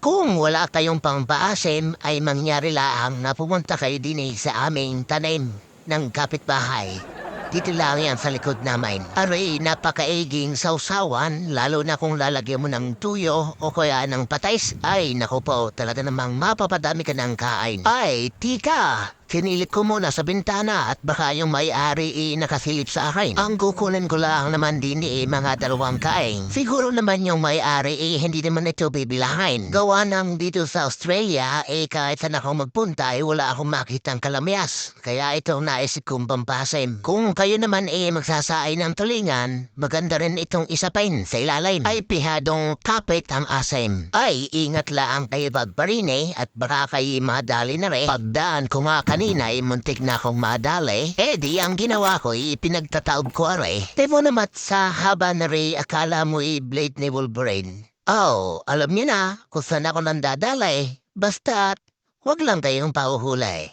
Kung wala kayong pangpaasim ay mangyari laang na pumunta kayo din eh sa aming tanim ng kapitbahay. Dito lang yan sa likod namin. Aray, napakaiging sausawan, lalo na kung lalagyan mo ng tuyo o kaya ng patis. Ay, naku po, talaga namang mapapadami ka ng kain. Ay, tika! Kinilit ko muna sa bintana at baka yung may-ari i nakasilip sa akin. Ang kukunin ko lang naman din eh mga dalawang kain. Siguro naman yung may-ari eh hindi naman ito bibilahin. Gawa ng dito sa Australia eh kahit saan ako magpunta eh wala akong makitang kalamyas. Kaya ito naisip kong pampasim. Kung kayo naman eh magsasaay ng tulingan, maganda rin itong isapin sa ilalim. Ay pihadong kapit ang asim. Ay ingat lang kayo bagbarine at baka kayo madali na rin. Pagdaan ko nga kanina ay muntik na akong madali. Eh di ang ginawa ko ay pinagtataob ko are. Temo naman sa haba na rin akala mo i blade ni Wolverine. Oh, alam niyo na kung saan ako nandadalay. Basta't, huwag lang kayong pauhulay.